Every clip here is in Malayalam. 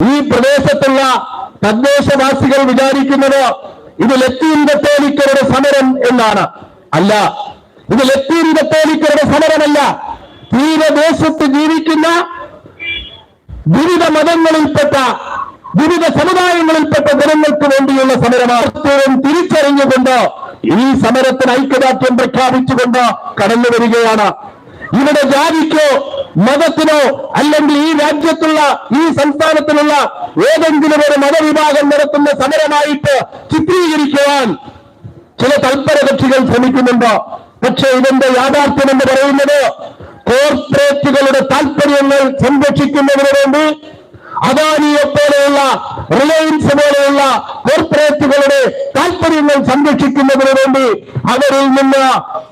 ഈ പ്രദേശത്തുള്ള തദ്ദേശവാസികൾ വിചാരിക്കുന്നത് ഇത് ലത്തീൻ കത്തോലിക്കരുടെ സമരം എന്നാണ്. അല്ല ഇത് ലത്തീൻ കത്തോലിക്കരുടെ സമരമല്ല. തീരദേശത്ത് ജീവിക്കുന്ന വിവിധ മതങ്ങളിൽപ്പെട്ട വിവിധ സമുദായങ്ങളിൽപ്പെട്ട ജനങ്ങൾക്ക് വേണ്ടിയുള്ള സമരമാണ്. തിരിച്ചറിഞ്ഞുകൊണ്ട് ഈ സമരത്തിന് ഐക്യദാർഢ്യം പ്രഖ്യാപിച്ചുകൊണ്ട് കടന്നു വരികയാണ് ഇവിടെ ജാതിക്കോ മതത്തിനോ അല്ലെങ്കിൽ ഈ രാജ്യത്തുള്ള ഈ സംസ്ഥാനത്തിലുള്ള ഏതെങ്കിലും ഒരു മതവിഭാഗം നടത്തുന്ന സമരമായിട്ട് ചിത്രീകരിക്കുവാൻ ചില തൽപര കക്ഷികൾ ശ്രമിക്കുന്നുണ്ട്? പക്ഷേ ഇതിന്റെ യാഥാർത്ഥ്യം എന്ന് പറയുന്നത് കോർപ്പറേറ്റുകളുടെ താല്പര്യങ്ങൾ സംരക്ഷിക്കുന്നതിന് വേണ്ടി അദാനിയെ പോലെയുള്ള റിലയൻസ് പോലെയുള്ള കോർപ്പറേറ്റുകളുടെ താല്പര്യങ്ങൾ സംരക്ഷിക്കുന്നതിന് വേണ്ടി അവരിൽ നിന്ന്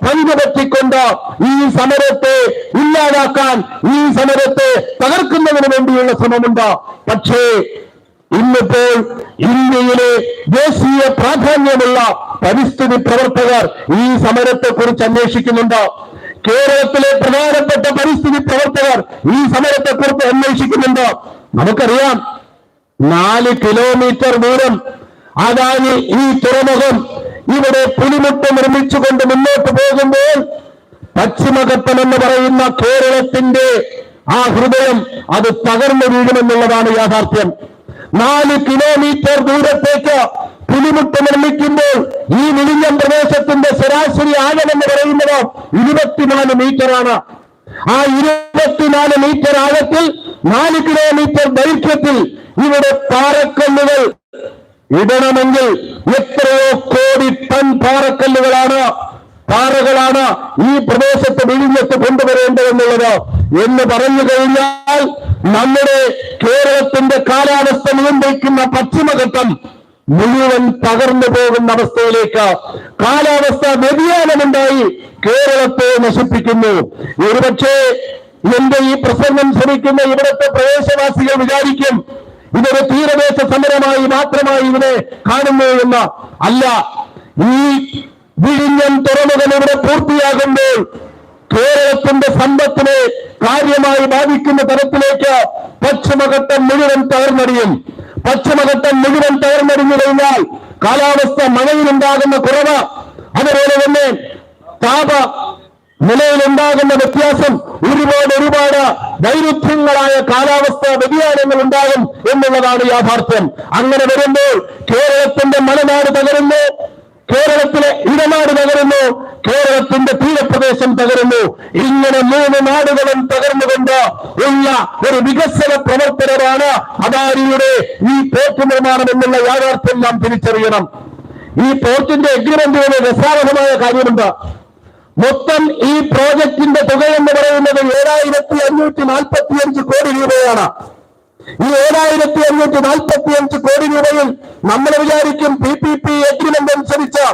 പങ്കുപറ്റിക്കൊണ്ട് ഈ സമരത്തെ ഇല്ലാതാക്കാൻ ഈ സമരത്തെ തകർക്കുന്നതിന് വേണ്ടിയുള്ള ശ്രമമുണ്ട്. പക്ഷേ ഇന്നിപ്പോൾ ഇന്ത്യയിലെ ദേശീയ പ്രാധാന്യമുള്ള പരിസ്ഥിതി പ്രവർത്തകർ ഈ സമരത്തെക്കുറിച്ച് അന്വേഷിക്കുന്നുണ്ട്. കേരളത്തിലെ പ്രധാനപ്പെട്ട പരിസ്ഥിതി പ്രവർത്തകർ ഈ സമരത്തെക്കുറിച്ച് അന്വേഷിക്കുന്നുണ്ട്? നമുക്കറിയാം. നാല് കിലോമീറ്റർ ദൂരം അതാണ് ഈ തുറമുഖം ഇവിടെ പുലിമുട്ട് നിർമ്മിച്ചുകൊണ്ട് മുന്നോട്ട് പോകുമ്പോൾ പശ്ചിമഘട്ടം എന്ന് പറയുന്ന കേരളത്തിന്റെ ആ ഹൃദയം അത് തകർന്നു വീഴുമെന്നുള്ളതാണ് യാഥാർത്ഥ്യം. നാല് കിലോമീറ്റർ ദൂരത്തേക്ക് പുലിമുട്ട് നിർമ്മിക്കുമ്പോൾ ഈ വിഴിഞ്ഞം പ്രദേശത്തിന്റെ ശരാശരി ആഴം എന്ന് പറയുന്നത് ഇരുപത്തിനാല് മീറ്ററാണ് ആ ഇരുപത്തിനാല് മീറ്റർ ആഴത്തിൽ നാല് കിലോമീറ്റർ ദൈർഘ്യത്തിൽ ഇവിടെ പാറക്കല്ലുകൾ ഇടണമെങ്കിൽ എത്രയോ കോടി ടൺ പാറക്കല്ലുകളാണ് പാറകളാണ് ഈ പ്രദേശത്ത് വിഴിഞ്ഞത്ത് കൊണ്ടുവരേണ്ടതെന്നുള്ളത് എന്ന് പറഞ്ഞു കഴിഞ്ഞാൽ നമ്മുടെ കേരളത്തിന്റെ കാലാവസ്ഥ നിയന്ത്രിക്കുന്ന പശ്ചിമഘട്ടം മുഴുവൻ തകർന്നു പോകുന്ന അവസ്ഥയിലേക്ക് കാലാവസ്ഥ വ്യതിയാനമുണ്ടായി കേരളത്തെ നശിപ്പിക്കുന്നു. ഒരുപക്ഷെ എന്റെ ഈ പ്രസംഗം ശ്രമിക്കുന്ന ഇവിടുത്തെ പ്രദേശവാസികൾ വിചാരിക്കും ഇതൊരു തീരദേശ സമരമായി മാത്രമായി ഇതിനെ കാണുന്നു എന്ന്. അല്ല ഈ വിഴിഞ്ഞം തുറമുഖം ഇവിടെ പൂർത്തിയാകുമ്പോൾ കേരളത്തിന്റെ സമ്പത്തിനെ കാര്യമായി ബാധിക്കുന്ന തരത്തിലേക്ക് പശ്ചിമഘട്ടം മുഴുവൻ തകർന്നടിയും. പശ്ചിമഘട്ടം മുഴുവൻ തകർന്നടിഞ്ഞു കഴിഞ്ഞാൽ കാലാവസ്ഥ മഴയിലുണ്ടാകുന്ന കുറവ്. അതുപോലെ തന്നെ താപ നിലയിലുണ്ടാകുന്ന വ്യത്യാസം ഒരുപാട് ഒരുപാട് വൈരുദ്ധ്യങ്ങളായ കാലാവസ്ഥ വ്യതിയാനങ്ങൾ ഉണ്ടാകും എന്നുള്ളതാണ് യാഥാർത്ഥ്യം. അങ്ങനെ വരുമ്പോൾ കേരളത്തിന്റെ മലനാട് തകരുന്നു കേരളത്തിലെ ഇടനാട് തകരുന്നു കേരളത്തിന്റെ തീരപ്രദേശം തകരുന്നു. ഇങ്ങനെ മൂന്ന് നാടുകളും തകർന്നുകൊണ്ട് ഉള്ള ഒരു വികസന പ്രവർത്തനമാണ് അദാനിയുടെ ഈ പോർട്ട് നിർമ്മാണം എന്നുള്ള യാഥാർത്ഥ്യം നാം തിരിച്ചറിയണം. ഈ പോർട്ടിന്റെ എഗ്രിമെന്റുകളിൽ രസാവഹമായ കാര്യമുണ്ട്. മൊത്തം ഈ പ്രോജക്റ്റിന്റെ തുക എന്ന് പറയുന്നത് ഏഴായിരത്തി അഞ്ഞൂറ്റി നാൽപ്പത്തി അഞ്ച് കോടി രൂപയാണ്. ഈ ഏഴായിരത്തി അഞ്ഞൂറ്റി നാൽപ്പത്തി അഞ്ച് കോടി രൂപയിൽ നമ്മൾ വിചാരിക്കും പി പി പി എഗ്രിമെന്റ് അനുസരിച്ച്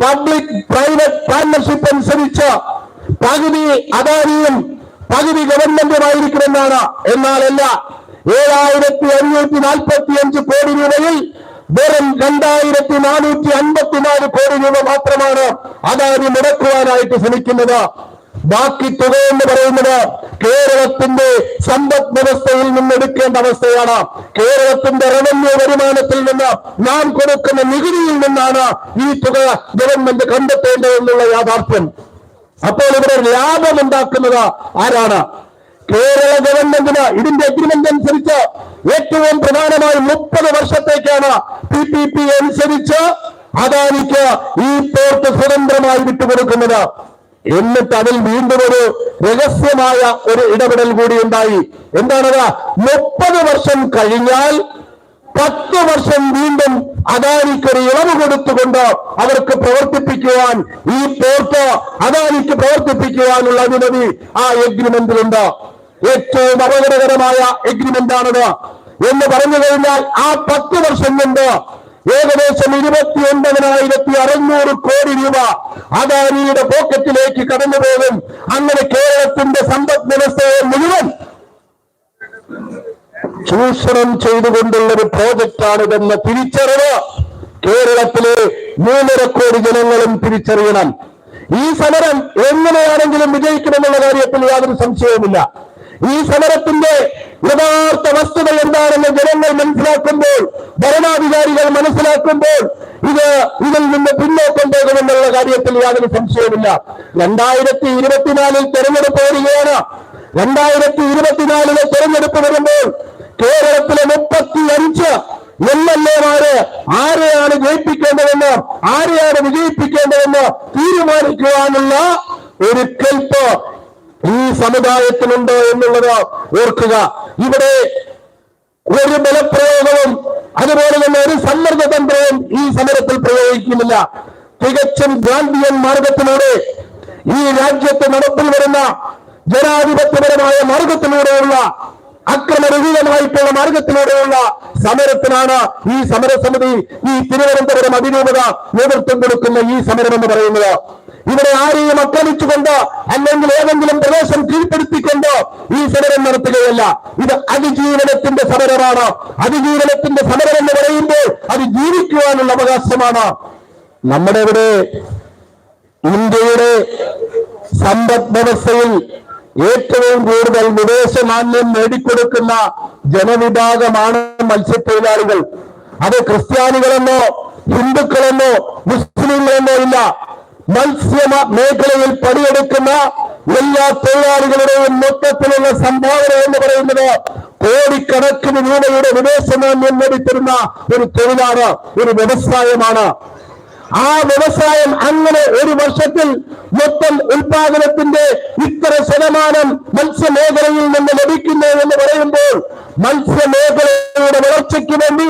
പബ്ലിക് പ്രൈവറ്റ് പാർട്ണർഷിപ്പ് അനുസരിച്ച് പകുതി അദാനിയും പകുതി ഗവൺമെന്റുമായിരിക്കുമെന്നാണ് എന്നാലല്ല ഏഴായിരത്തി അഞ്ഞൂറ്റി നാൽപ്പത്തി അഞ്ച് കോടി രൂപയിൽ വെറും രണ്ടായിരത്തി നാനൂറ്റി അൻപത്തിനാല് കോടി രൂപ മാത്രമാണ് അദാനി മുടക്കുവാനായിട്ട് ശ്രമിക്കുന്നത്. ബാക്കി തുക എന്ന് പറയുന്നത് കേരളത്തിന്റെ സമ്പദ് വ്യവസ്ഥയിൽ നിന്ന് എടുക്കേണ്ട അവസ്ഥയാണ്. കേരളത്തിന്റെ റവന്യൂ വരുമാനത്തിൽ നിന്ന് നാം കൊടുക്കുന്ന നികുതിയിൽ നിന്നാണ് ഈ തുക ഗവൺമെന്റ് കണ്ടെത്തേണ്ടതെന്നുള്ള യാഥാർത്ഥ്യം. അപ്പോൾ ഇവിടെ ലാഭം ഉണ്ടാക്കുന്നത് ആരാണ്? കേരള ഗവൺമെന്റിന് ഇതിന്റെ അഗ്രിമെന്റ് അനുസരിച്ച് ഏറ്റവും പ്രധാനമായി മുപ്പത് വർഷത്തേക്കാണ് പി പി പി അനുസരിച്ച് അദാനിക്ക് ഈ പോർട്ട് സ്വതന്ത്രമായി വിട്ടുകൊടുക്കുന്നത്. എന്നിട്ട് അതിൽ വീണ്ടും ഒരു രഹസ്യമായ ഒരു ഇടപെടൽ കൂടി ഉണ്ടായി. എന്താണത്? മുപ്പത് വർഷം കഴിഞ്ഞാൽ പത്ത് വർഷം വീണ്ടും അദാനിക്ക് ഒരു ഇളവ് കൊടുത്തുകൊണ്ട് അവർക്ക് പ്രവർത്തിപ്പിക്കുവാൻ ഈ പോർട്ട് അദാനിക്ക് പ്രവർത്തിപ്പിക്കുവാനുള്ള അനുമതി ആ എഗ്രിമെന്റിലുണ്ട് ഏറ്റവും അപകടകരമായ എഗ്രിമെന്റ് ആണത് എന്ന് പറഞ്ഞു കഴിഞ്ഞാൽ ആ പത്ത് വർഷം കൊണ്ട് ഏകദേശം ഇരുപത്തി ഒൻപതിനായിരത്തി അറുന്നൂറ് കോടി രൂപ അദാനിയുടെ പോക്കറ്റിലേക്ക് കടന്നു പോകും അങ്ങനെ കേരളത്തിന്റെ സമ്പദ് വ്യവസ്ഥയെ മുഴുവൻ ചൂഷണം ചെയ്തുകൊണ്ടുള്ള ഒരു പ്രോജക്റ്റാണിതെന്ന തിരിച്ചറിവ് കേരളത്തിലെ മൂന്നര കോടി ജനങ്ങളും തിരിച്ചറിയണം. ഈ സമരം എങ്ങനെയാണെങ്കിലും വിജയിക്കുമെന്നുള്ള കാര്യത്തിൽ യാതൊരു സംശയവുമില്ല. ഈ സമരത്തിന്റെ യഥാർത്ഥ വസ്തുത എന്താണെന്ന് ജനങ്ങൾ മനസ്സിലാക്കുമ്പോൾ ഭരണാധികാരികൾ മനസ്സിലാക്കുമ്പോൾ ഇത് ഇതിൽ നിന്ന് പിന്നോക്കം പോകുമെന്നുള്ള കാര്യത്തിൽ യാതൊരു സംശയവുമില്ല. രണ്ടായിരത്തി ഇരുപത്തിനാലിൽ തെരഞ്ഞെടുപ്പ് വരികയാണ്. രണ്ടായിരത്തി ഇരുപത്തിനാലിലെ തെരഞ്ഞെടുപ്പ് വരുമ്പോൾ കേരളത്തിലെ മുപ്പത്തി അഞ്ച് എം എൽ എമാര് ആരെയാണ് ജയിപ്പിക്കേണ്ടതെന്ന് ആരെയാണ് വിജയിപ്പിക്കേണ്ടതെന്ന് തീരുമാനിക്കുവാനുള്ള ഒരു കെൽപ്പ് ഈ സമുദായത്തിനുണ്ട് എന്നുള്ളത് ഓർക്കുക. ഇവിടെ ഒരു ബലപ്രയോഗവും അതുപോലെ തന്നെ ഒരു സമ്മർദ്ദ തന്ത്രവും ഈ സമരത്തിൽ പ്രയോഗിക്കുന്നില്ല. തികച്ചും ഗാന്ധിയൻ മാർഗത്തിലൂടെ ഈ രാജ്യത്ത് നടപ്പിൽ വരുന്ന ജനാധിപത്യപരമായ മാർഗത്തിലൂടെയുള്ള അക്രമരഹിതമായിട്ടുള്ള മാർഗത്തിലൂടെയുള്ള സമരത്തിനാണ് ഈ സമരസമിതി ഈ തിരുവനന്തപുരം അതിരൂപത നേതൃത്വം കൊടുക്കുന്ന ഈ സമരം എന്ന് പറയുന്നത്. ഇവിടെ ആരെയും ആക്രമിച്ചുകൊണ്ട് അല്ലെങ്കിൽ ഏതെങ്കിലും പ്രദേശം കീഴ്പ്പെടുത്തിക്കൊണ്ട് ഈ സമരം നടത്തുകയല്ല. ഇത് അതിജീവനത്തിന്റെ സമരമാണ്. അതിജീവനത്തിന്റെ സമരം എന്ന് പറയുമ്പോൾ അത് ജീവിക്കുവാനുള്ള അവകാശമാണ്. നമ്മുടെ ഇവിടെ ഇന്ത്യയുടെ സമ്പദ് വ്യവസ്ഥയിൽ ഏറ്റവും കൂടുതൽ വിദേശ മാന്യം നേടിക്കൊടുക്കുന്ന ജനവിഭാഗമാണ് മത്സ്യത്തൊഴിലാളികൾ. അത് ക്രിസ്ത്യാനികളെന്നോ ഹിന്ദുക്കളെന്നോ മുസ്ലിങ്ങളെന്നോ ഇല്ല. മത്സ്യ മ- മേഖലയിൽ പണിയെടുക്കുന്ന എല്ലാ തൊഴിലാളികളുടെയും മൊത്തത്തിലുള്ള സംഭാവന എന്ന് പറയുന്നത് കോടിക്കണക്കിന് രൂപയുടെ വിദേശ നാണ്യം നേടിത്തരുന്ന ഒരു തൊഴിലാണ് ഒരു വ്യവസായമാണ്. ആ വ്യവസായം അങ്ങനെ ഒരു വർഷത്തിൽ മൊത്തം ഉൽപാദനത്തിന്റെ ഇത്ര ശതമാനം മത്സ്യമേഖലയിൽ നിന്ന് ലഭിക്കുന്നു എന്ന് പറയുമ്പോൾ മത്സ്യമേഖലയുടെ വളർച്ചയ്ക്ക് വേണ്ടി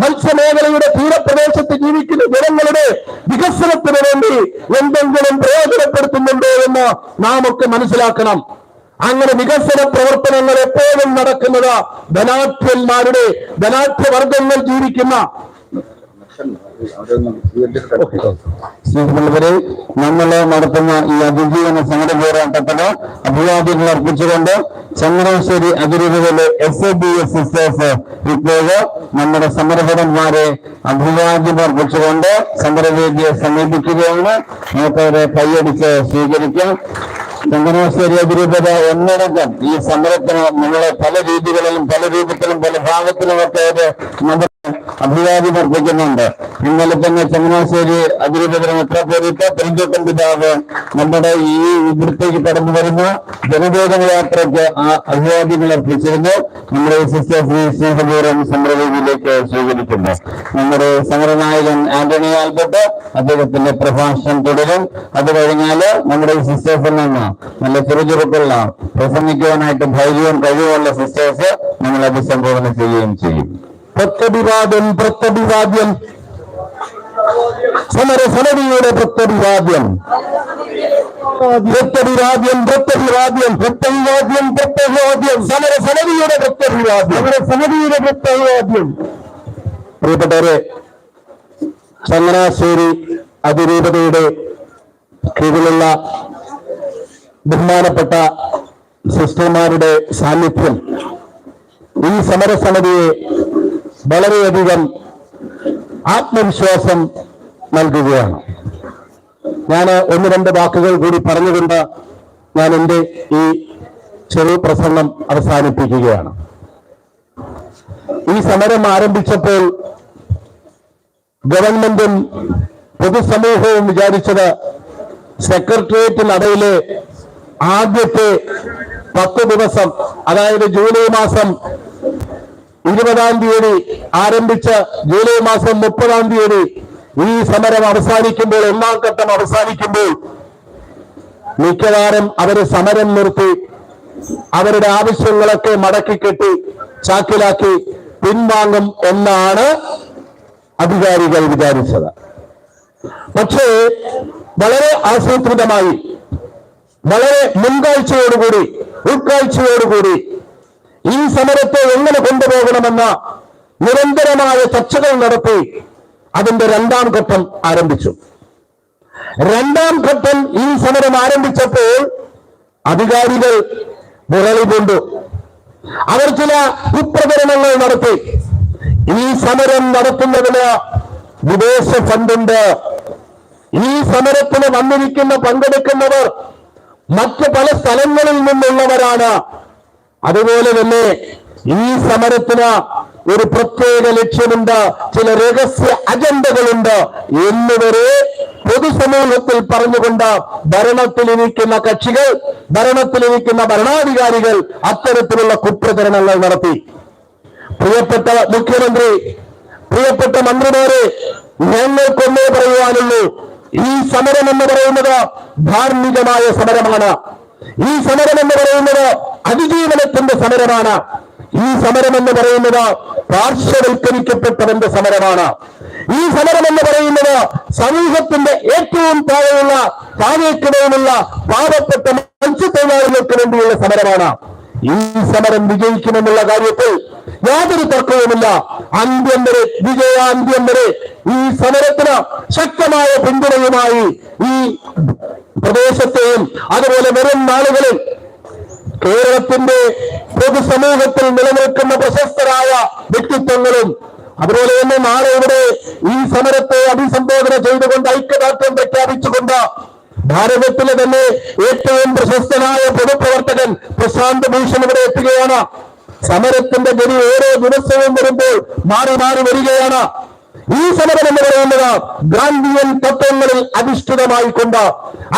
മത്സ്യമേഖലയുടെ തീരപ്രദേശത്ത് ജീവിക്കുന്ന ജനങ്ങളുടെ വികസനത്തിന് വേണ്ടി എന്തെങ്കിലും പ്രയോജനപ്പെടുത്തുന്നുണ്ടോ എന്ന് നാം ഒക്കെ മനസ്സിലാക്കണം. അങ്ങനെ വികസന പ്രവർത്തനങ്ങൾ എപ്പോഴും നടക്കുന്നത് ധനാഠ്യന്മാരുടെ ധനാഠ്യവർഗങ്ങൾ ജീവിക്കുന്ന സ്നേഹമുള്ളവരെ നമ്മൾ നടത്തുന്ന ഈ അതിജീവന സമര പോരാട്ടത്തിന് അഭിവാദ്യങ്ങൾ അർപ്പിച്ചുകൊണ്ട് ചങ്ങനാശ്ശേരി അതിരൂപതയിലെ S A B S sisters ഇപ്പോഴ് നമ്മുടെ സമരഭടന്മാരെ അഭിവാദ്യം അർപ്പിച്ചുകൊണ്ട് സമരവേദിയെ സമീപിക്കുകയാണ്. നമുക്കവരെ കൈയടിച്ച് സ്വീകരിക്കാം. ചങ്ങനാശ്ശേരി അതിരൂപത ഒന്നടങ്കം ഈ സമരത്തിന് നമ്മളെ പല രീതികളിലും പല രൂപത്തിലും പല ഭാഗത്തിലും ഒക്കെ നമ്മുടെ അഭിവാദ്യം അർപ്പിക്കുന്നുണ്ട്. ഇന്നലെ തന്നെ ചങ്ങനാശ്ശേരി അതിരൂപതര മെത്രാപോലിത്ത പെരിഞ്ചോക്കൻ പിതാവ് നമ്മുടെ ഈ ഇവിടത്തേക്ക് കടന്നു വരുന്ന ജനബോധന യാത്രയ്ക്ക് ആ അഭിവാദ്യങ്ങൾ അർപ്പിച്ചിരുന്നു. നമ്മുടെ സിസ്റ്റർ ശ്രീ സ്നേഹപൂർവം സമരവേദിയിലേക്ക് സ്വീകരിക്കുന്നു. നമ്മുടെ സമരനായകൻ ആന്റണി ആൽബർട്ട് അദ്ദേഹത്തിന്റെ പ്രഭാഷണം തുടരും. അത് കഴിഞ്ഞാൽ നമ്മുടെ സിസ്റ്റേഴ്സിൽ നിന്ന് നല്ല ചുറുചുറുക്കുള്ള പ്രസംഗിക്കുവാനായിട്ട് ധൈര്യവും കഴിവുമുള്ള സിസ്റ്റേഴ്സ് നമ്മൾ അഭിസംബോധന ചെയ്യുകയും ചെയ്യും. പ്രത്യഭിവാദ്യം പ്രത്യഭിവാദ്യം. സമരസമിതിയുടെ പ്രത്യഭിവാദ്യം. പ്രത്യഭിവാദ്യം പ്രത്യഭിവാദ്യം പ്രത്യഭിവാദ്യം പ്രത്യഭിവാദ്യം. സമരസമിതിയുടെ പ്രത്യഭിവാദ്യം. സമരസമിതിയുടെ പ്രത്യഭിവാദ്യം. പ്രിയപ്പെട്ടവരെ ചങ്ങനാശ്ശേരി അതിരൂപതയുടെ കീഴിലുള്ള ബഹുമാനപ്പെട്ട സിസ്റ്റർമാരുടെ സാന്നിധ്യം ഈ സമരസമിതിയെ വളരെയധികം ആത്മവിശ്വാസം നൽകുകയാണ്. ഞാൻ ഒന്ന് രണ്ട് വാക്കുകൾ കൂടി പറഞ്ഞുകൊണ്ട് ഞാൻ എന്റെ ഈ ചെറിയ പ്രസംഗം അവസാനിപ്പിക്കുകയാണ്. ഈ സമരം ആരംഭിച്ചപ്പോൾ ഗവൺമെന്റും പൊതുസമൂഹവും വിചാരിച്ചത് സെക്രട്ടേറിയറ്റ് നടയിലെ ആദ്യത്തെ പത്ത് ദിവസം അതായത് ജൂലൈ മാസം ഇരുപതാം തീയതി ആരംഭിച്ച ജൂലൈ മാസം മുപ്പതാം തീയതി ഈ സമരം അവസാനിക്കുമ്പോൾ ഒന്നാം ഘട്ടം അവസാനിക്കുമ്പോൾ മിക്കവാറും അവർ സമരം നിർത്തി അവരുടെ ആവശ്യങ്ങളൊക്കെ മടക്കി കെട്ടി ചാക്കിലാക്കി പിൻവാങ്ങും എന്നാണ് അധികാരികൾ വിചാരിച്ചത്. പക്ഷേ വളരെ ആസൂത്രിതമായി വളരെ മുൻകാഴ്ചയോടുകൂടി ഉൾക്കാഴ്ചയോടുകൂടി ഈ സമരത്തെ എങ്ങനെ കൊണ്ടുപോകണമെന്ന നിരന്തരമായ ചർച്ചകൾ നടത്തി അതിന്റെ രണ്ടാം ഘട്ടം ആരംഭിച്ചു. രണ്ടാം ഘട്ടം ഈ സമരം ആരംഭിച്ചപ്പോൾ അധികാരികൾ വിരളി കൊണ്ടു അവർ ചില കുപ്രകരണങ്ങൾ നടത്തി. ഈ സമരം നടത്തുന്നതിന് വിദേശ ഫണ്ടുണ്ട്. ഈ സമരത്തിന് വന്നിരിക്കുന്ന പങ്കെടുക്കുന്നവർ മറ്റ് പല സ്ഥലങ്ങളിൽ നിന്നുള്ളവരാണ് അതുപോലെ തന്നെ ഈ സമരത്തിന് ഒരു പ്രത്യേക ലക്ഷ്യമുണ്ട്. ചില രഹസ്യ അജണ്ടകളുണ്ട്. എന്നിവരെ പൊതുസമൂഹത്തിൽ പറഞ്ഞുകൊണ്ട് ഭരണത്തിലിരിക്കുന്ന കക്ഷികൾ ഭരണത്തിലിരിക്കുന്ന ഭരണാധികാരികൾ അത്തരത്തിലുള്ള കുപ്രചരണങ്ങൾ നടത്തി. പ്രിയപ്പെട്ട മുഖ്യമന്ത്രി പ്രിയപ്പെട്ട മന്ത്രിമാരെ ഞങ്ങൾക്കൊന്നേ പറയുവാനുള്ളൂ ഈ സമരം എന്ന് പറയുന്നത് ധാർമ്മികമായ സമരമാണ്. ഈ സമരം എന്ന് പറയുന്നത് അതിജീവനത്തിന്റെ സമരമാണ്. ഈ സമരം എന്ന് പറയുന്നത് പാർശ്വവൽക്കരിക്കപ്പെട്ടവന്റെ സമരമാണ്. ഈ സമരം എന്ന് പറയുന്നത് സമൂഹത്തിന്റെ ഏറ്റവും താഴെയുള്ള താഴേക്കിടയിലുള്ള പാവപ്പെട്ട മത്സ്യത്തൊഴിലാളികൾക്ക് വേണ്ടിയുള്ള സമരമാണ്. ഈ സമരം വിജയിക്കുമെന്നുള്ള കാര്യത്തിൽ യാതൊരു തർക്കവുമില്ല. അന്ത്യം വരെ വിജയാന്ത്യം വരെ ഈ സമരത്തിന് ശക്തമായ പിന്തുണയുമായി ഈ പ്രദേശത്തെയും അതുപോലെ വരും നാളുകളിൽ കേരളത്തിന്റെ പൊതുസമൂഹത്തിൽ നിലനിൽക്കുന്ന പ്രശസ്തരായ വ്യക്തിത്വങ്ങളും അതുപോലെ തന്നെ നാളെ ഇവിടെ ഈ സമരത്തെ അഭിസംബോധന ചെയ്തുകൊണ്ട് ഐക്യദാർഢ്യം പ്രഖ്യാപിച്ചുകൊണ്ട് ഭാരതത്തിലെ തന്നെ ഏറ്റവും പ്രശസ്തനായ പൊതുപ്രവർത്തകൻ പ്രശാന്ത് ഭൂഷൺ ഇവിടെ എത്തുകയാണ്. സമരത്തിന്റെ ഗതി ഓരോ ദിവസവും വരുമ്പോൾ മാറി മാറി വരികയാണ്. ഈ സമരം എന്ന് പറയുന്നത് ഗാന്ധിയൻ തത്വങ്ങളിൽ അധിഷ്ഠിതമായി കൊണ്ട്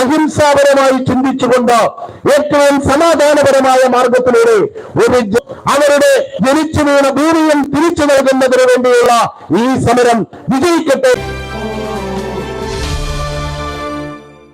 അഹിംസാപരമായി ചിന്തിച്ചുകൊണ്ട് ഏറ്റവും സമാധാനപരമായ മാർഗത്തിലൂടെ ഒരു അവരുടെ ജനിച്ചു വീണ ഭൂമിയും തിരിച്ചു നൽകുന്നതിന് വേണ്ടിയുള്ള ഈ സമരം വിജയിക്കട്ടെ.